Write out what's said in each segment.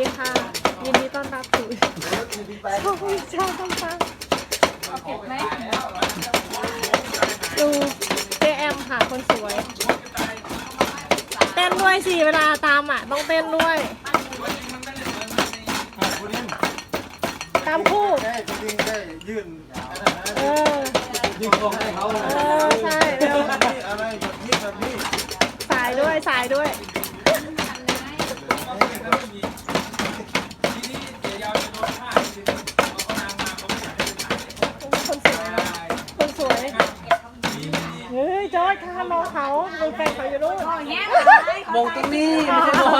ดีค่ะยินดีต้อนรับสู่ช่องวิชาต้นฟ้าดูเจแอมค่ะคนสวย เต้นด้วยสิเวลาตามอะ ต้องเต้นด้วย ตามคู่ได้จริงๆได้ยื่นเออยื่นของให้เขาเออใช่เร็วนี่อะไรแบบนี้แบบนี้สายด้วยสายด้วย ฮ้ยจอร์ดค่ะมองเขาดูแฟนเขาอยู่นู่นมองตรงนี้ไม่ใช่มอง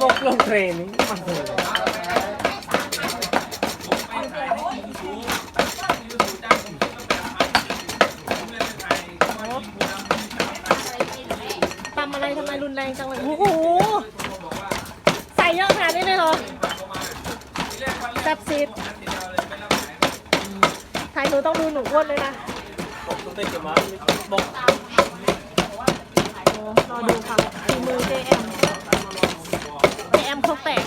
มองลงเทรนนี่โอ้โหตำอะไรทำไมรุนแรงจังเลยโอ้โหใส่เยอะขนาดนี้เลยเหรอแซ่บซีดถ่ายหนูต้องดูหนูอ้วนเลยนะ รอดูค่ะฝีมือ JM JM เขาแตก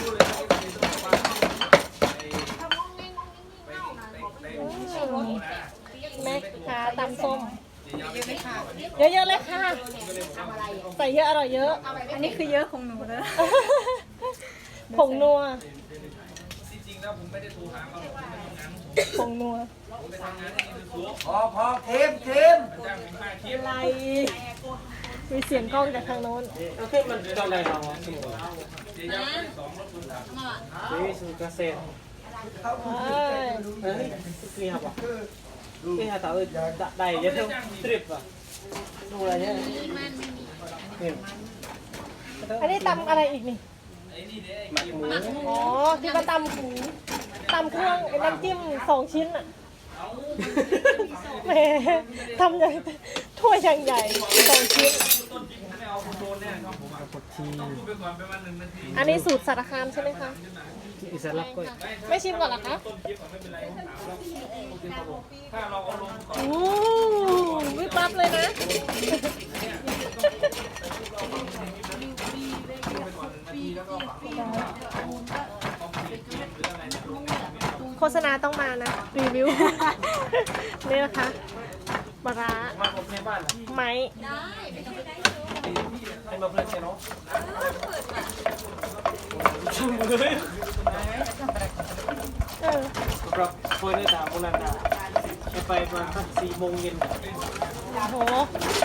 แม่ขาตำส้ม เยอะๆเลยค่ะ ใส่เยอะอร่อยเยอะ อันนี้คือเยอะของหนูนะ ผงนัว ผงนัวพอพอเทมเทมอะไรมีเสียงกล้องจากทางโน้นโอเคมันตอนไหนเราสมมตินี่สุดเกษตรเอ้ยเฮ้ยคือครับอะคือหาตาเออได้เยอะเท่าทริปอะดูอะไรเนี่ยเนี่ยอันนี้ตำอะไรอีกนี่หมักหมู อ๋อที่มาตำหูตำเครื่องไอ้น้ำจิ้มสองชิ้นอะแหมทำอย่างถ้วยอย่างใหญ่สองชิ้นอันนี้สูตรสารคามใช่ไหมคะ อิสระก็ไม่ชิมก่อนเหรอคะโอ้วิบวับเลยนะ ษณาต้องมานะ รีวิว นี่นะคะปลาร้ามาผมในบ้านไม้ให้มาเพื่อนเชนเนาะชมเลยเออครับเพื่อนได้ถามคนนั้นจะไปประมาณสี่โมงเย็นโอ้โห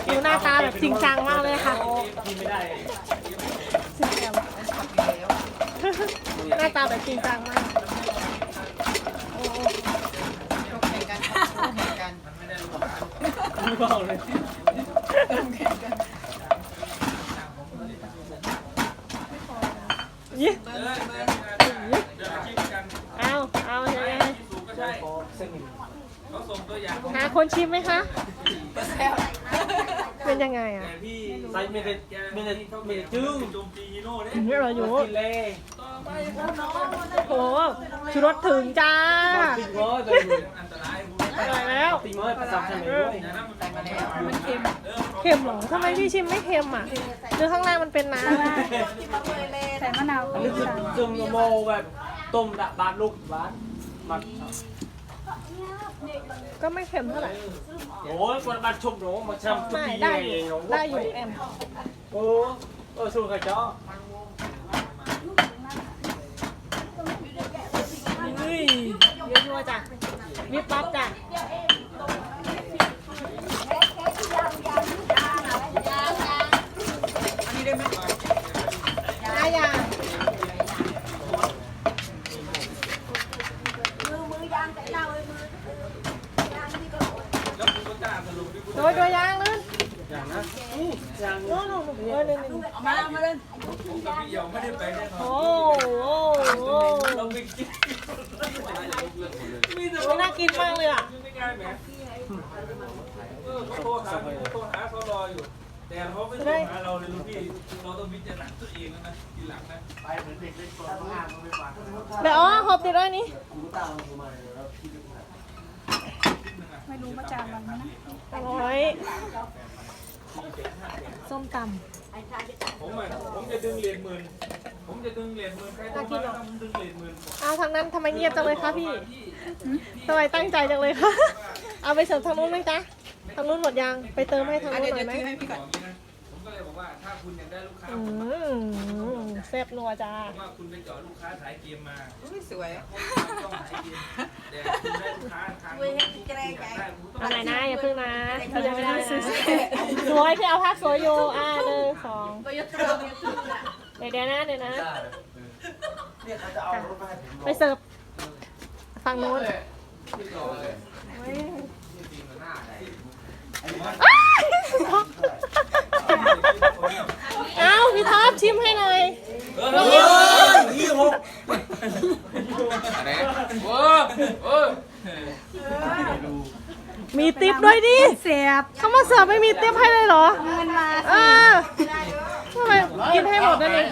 ดูหน้าตาแบบจริงจังมากเลยค่ะกินไม่ได้สิบแอมหน้าตาแบบจริงจังมากโอ้ ไม่ บอกเลยยี่เอาเอายังไงขอเส้นหนึ่งหาคนชิมไหมคะ เป็นยังไงอะใส่ไม่ได้ไม่ได้ไม่ได้จึ้งเยอะอยู่กินเลยโอ้โหชูรสถึงจ้าติดร้อย ไปอร่อยแล้ว ตีมือประจำทำไมด้วยมันเค็มเค็มเหรอทำไมพี่ชิมไม่เค็มอะหรือข้างล่างมันเป็นน้ำใส่มะนาวอันนี้คือจุ่มโมแบบต้มดะบาดลูกบาดมัดก็ไม่เค็มเท่าไหร่โอ้ยคนบาดชุบหนูมาทำทุกไม่ทีได้เออยู่งได้อยู่แอมโอ้เออสู้กับเจ้าเฮ้ยเยอะๆจ้ะวิบวับจ้ะได้ยัง โดยโดยยางลื่น อย่างนะอู้อย่าง โน่นโน่นเออนี่นี่เอามาเอามโอ้โหโอ้โหเราไปกินไม่น่ากินมากเลยอะโทษหาโทษหาเขารออยู่ แต่เขาไม่โทรหาเราเลยลูกพี่เราต้องพิจารณาตัวเองแล้วนะทีหลังนะเดี๋ยวอ๋อหอบติดไว้นี่ไม่รู้มาจานมันไหมนะโอ้ย สี่แสนห้าแสนส้มตผมอะผมจะดึงเหรียญหมื่นผมจะดึงเหรียญหมื่นใครโทรมาแล้วผมดึงเหรียญหมื่นำเอาทางนั้นทำไมเงียบจังเลยคะพี่ทำไมตั้งใจจังเลยคะ เอาไปเสิร์ฟทางนู้นไหมจ๊ะทางนู้นหมดยัง ไปเติมให้ทางนู้นหน่อยไหมผมก็เลยบอกว่าถ้าคุณอยากได้ลูกค้าอืมแซ่บนัวจ้าผมว่าคุณไปเจาะลูกค้าสายเกมมาสวยต้องสายเกมแต่คุณได้ลูกค้าทางเว้ยให้แกล้งไง เอาไหนนะอย่าเพิ่งนะเขายังไม่ได้นะสวยพี่เอาภาพสวยอยู่อ่าหนึ่งสองก็ยกตัวยกตัวเดี๋ยวเดี๋ยวนะเดี๋ยวนะ เนี่ยเขาจะเอารถมาให้ผมไปเสิร์ฟฝั่งนู้นที่ต่อเลยอ้าวพี่ท็อปชิมให้หน่อยเออยี่หกอะไรโอ้โอ้ มีติปด้วยดิเสียบเขามาเสิร์ฟไม่มีติปให้เลยเหรอ เงินมาเออทำไมกินให้หมดเลย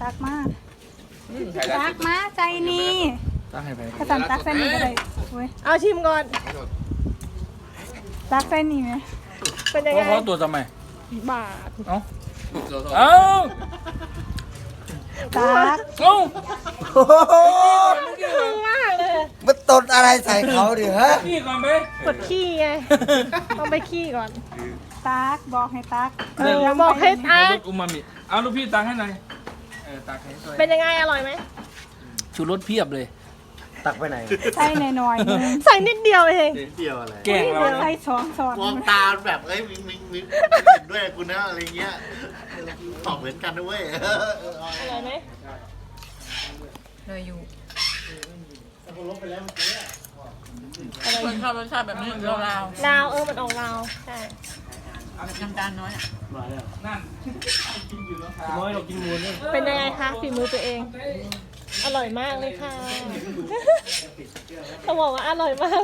ตักมาตักมาใจนี่กระสันตักใส่นี่ก็ได้เว้ยเอาชิมก่อน ตักใส่นี่ไหมเป็นยังไงเขาตัวทำไมบาทเอ้าเอ้าตักเอ้าโอ้โหคึงมากเลย มันตดอะไรใส่เขาดิฮะพี่ก่อนไหมกดขี้ไงต้องไปขี้ก่อนตักบอกให้ตักเออบอกให้ตักรสอูมามิเอาลูกพี่ตักให้หน่อยเออตักให้หน่อยเป็นยังไงอร่อยไหมชูรสเพียบเลย ตักไปไหนใส่หน่อยๆนึงใส่นิดเดียวเองเดียวอะไรแกล้งเราใส่สองสอดมองตาแบบเอ้ยมิงมิงมิงเห็นด้วยกูนะอะไรเงี้ยตอบเหมือนกันนะเว้ยอร่อยไหมเลยอยู่ คนชอบรสชาติแบบนี้ลาวลาวเออมันออกลาวใช่น้ำตาลน้อยอะนั่นกินอยู่แล้วครับน้อยเรากินมูลนี่เป็นยังไงคะฝีมือตัวเอง อร่อยมากเลยค่ะต้องบอกว่าอร่อยมาก